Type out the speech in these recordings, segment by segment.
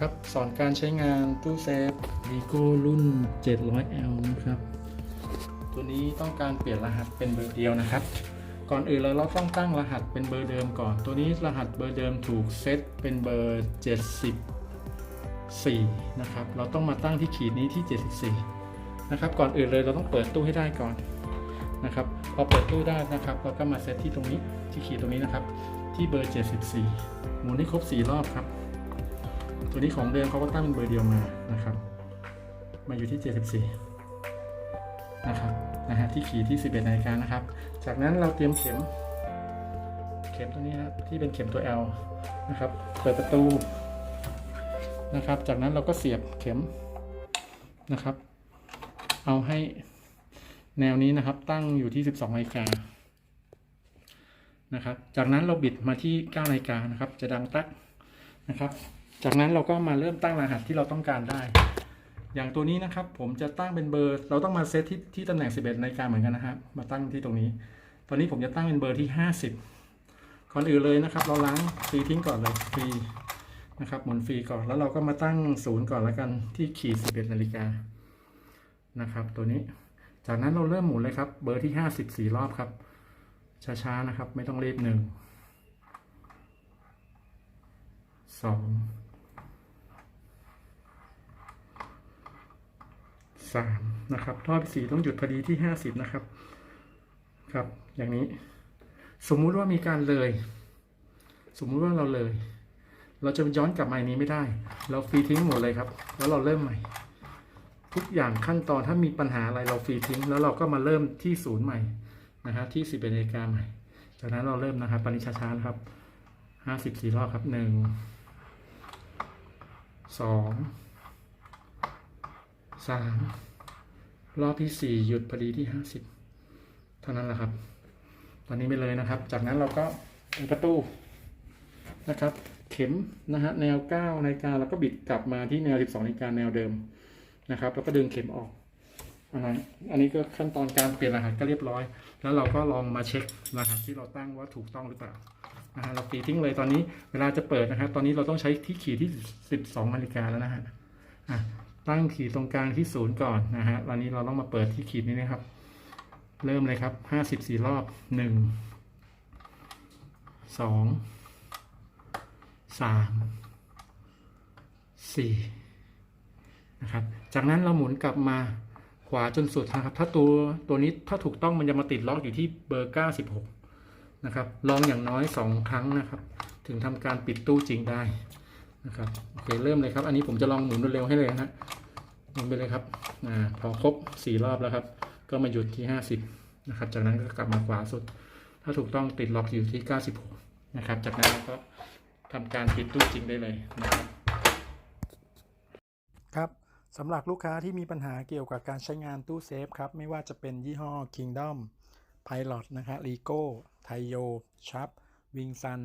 ครับสอนการใช้งานตู้เซฟ Vigo รุ่น 700L นะครับ ตัวนี้ต้องการเปลี่ยนรหัสเป็นเบอร์เดียวนะครับ ก่อนอื่นเราเราต้องตั้งรหัสเป็นเบอร์เดิมก่อน ตัวนี้รหัสเบอร์เดิมถูกเซตเป็นเบอร์ 74 นะครับ เราต้องมาตั้งที่ขีดนี้ที่ 74 นะครับ ก่อนอื่นเลยเราต้องเปิดตู้ให้ได้ก่อนนะครับ พอเปิดตู้ได้นะครับเราก็มาเซตที่ตรงนี้ที่ขีดตรงนี้นะครับ ที่เบอร์ 74 หมุนให้ครบ 4 รอบครับ ตัวนี้ของเดิมเขาก็ตั้งเป็นเบอร์เดียวมานะครับ มาอยู่ที่ 74 นะครับนะฮะที่ขีดที่ 11นาฬิกานะครับ จากนั้นเราเตรียมเข็ม เข็มตัวนี้นะครับที่เป็นเข็มตัว L นะครับ เปิดประตูนะครับ จากนั้นเราก็เสียบเข็มนะครับ เอาให้แนวนี้นะครับตั้งอยู่ที่ 12นาฬิกานะครับ จากนั้นเราบิดมาที่9นาฬิกานะครับ จะดังตักนะครับ จากนั้นเราก็มาเริ่มตั้งรหัสที่เราต้องการได้ อย่างตัวนี้นะครับ ผมจะตั้งเป็นเบอร์ เราต้องมาเซตที่ที่ตำแหน่ง 11นาฬิกาเหมือนกันนะครับ มาตั้งที่ตรงนี้ ตอนนี้ผมจะตั้งเป็นเบอร์ที่ 50ก่อนอื่นเลยนะครับ เราล้างฟรีทิ้งก่อนเลยฟรีนะครับหมุนฟรีก่อนแล้วเราก็มาตั้งศูนย์ก่อนแล้วกันที่ขีด 11นาฬิกานะครับ ตัวนี้ จากนั้นเราเริ่มหมุนเลยครับ เบอร์ที่ 50 4 รอบครับ ช้าๆนะครับ ไม่ต้องรีบหนึ่งสอง สามนะครับรอบที่สี่ต้องหยุดพอดีที่ห้าสิบนะครับ ครับ อย่างนี้ สมมุติว่ามีการเลย สมมุติว่าเราเลย เราจะย้อนกลับมาอันนี้ไม่ได้ เราฟรีทิ้งหมดเลยครับ แล้วเราเริ่มใหม่ ทุกอย่างขั้นตอนถ้ามีปัญหาอะไรเราฟรีทิ้ง แล้วเราก็มาเริ่มที่ศูนย์ใหม่นะฮะที่สิบเอ็ดนาฬิกาใหม่ จากนั้นเราเริ่มนะครับปณิช้าๆนะครับห้าสิบสี่รอบครับหนึ่งสองสาม รอบที่สี่หยุดพอดีที่ห้าสิบเท่านั้นแหละครับ ตอนนี้ไปเลยนะครับ จากนั้นเราก็เปิดประตูนะครับ เข็มนะฮะแนวเก้านาฬิกาแล้วก็บิดกลับมาที่แนวสิบสองนาฬิกาแนวเดิมนะครับ แล้วก็ดึงเข็มออกอันนั้นอันนี้ก็ขั้นตอนการเปลี่ยนรหัสก็เรียบร้อย แล้วเราก็ลองมาเช็ครหัสที่เราตั้งว่าถูกต้องหรือเปล่านะฮะเราปีทิ้งเลยตอนนี้เวลาจะเปิดนะครับ ตอนนี้เราต้องใช้ที่ขีดที่สิบสองนาฬิกาแล้วนะฮะอะ ตั้งขีดตรงกลางที่ศูนย์ก่อนนะฮะวันนี้เราต้องมาเปิดที่ขีดนี้นะครับ เริ่มเลยครับห้าสิบสี่รอบหนึ่งสองสามสี่นะครับ จากนั้นเราหมุนกลับมาขวาจนสุดนะครับ ถ้าตัวตัวนี้ถ้าถูกต้องมันจะมาติดล็อกอยู่ที่เบอร์เก้าสิบหกนะครับ ลองอย่างน้อยสองครั้งนะครับ ถึงทำการปิดตู้จริงได้ นะครับโอเคเริ่มเลยครับ อันนี้ผมจะลองหมุนเร็วให้เลยนะฮะหมุนไปเลยครับอ่าพอครบสี่รอบแล้วครับ ก็มาหยุดที่ห้าสิบนะครับ จากนั้นก็กลับมาขวาสุด ถ้าถูกต้องติดล็อกอยู่ที่เก้าสิบหกนะครับ จากนั้นก็ทำการปิดตู้จริงได้เลยนะครับครับสำหรับลูกค้าที่มีปัญหาเกี่ยวกับการใช้งานตู้เซฟครับ ไม่ว่าจะเป็นยี่ห้อ Kingdom Pilot นะฮะ Rico t a i o Sharp Wing Sun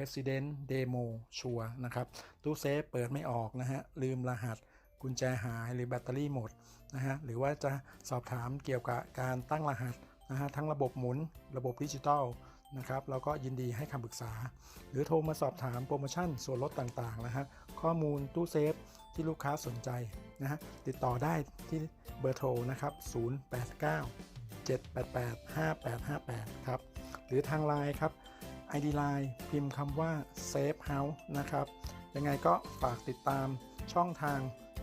President Demo ชัวนะครับตู้เซฟเปิดไม่ออกนะฮะลืมรหัสกุญแจหายหรือแบตเตอรี่หมดนะฮะหรือว่าจะสอบถามเกี่ยวกับการตั้งรหัสนะฮะทั้งระบบหมุนระบบดิจิตอลนะครับเราก็ยินดีให้คำปรึกษา หรือโทรมาสอบถามโปรโมชั่นส่วนลดต่างๆนะฮะข้อมูลตู้เซฟที่ลูกค้าสนใจนะฮะติดต่อได้ที่เบอร์โทรนะครับ 089 788 5858 ครับ หรือทางไลน์ครับ ID Line พิมพ์คำว่า Safe House นะครับ ยังไงก็ฝากติดตามช่องทาง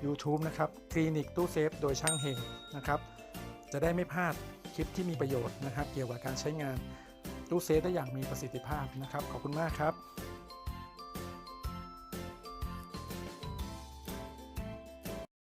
YouTube นะครับคลินิกตู้เซฟโดยช่างเฮงนะครับ จะได้ไม่พลาดคลิปที่มีประโยชน์นะครับ เกี่ยวกับการใช้งานตู้เซฟได้อย่างมีประสิทธิภาพนะครับ ขอบคุณมากครับ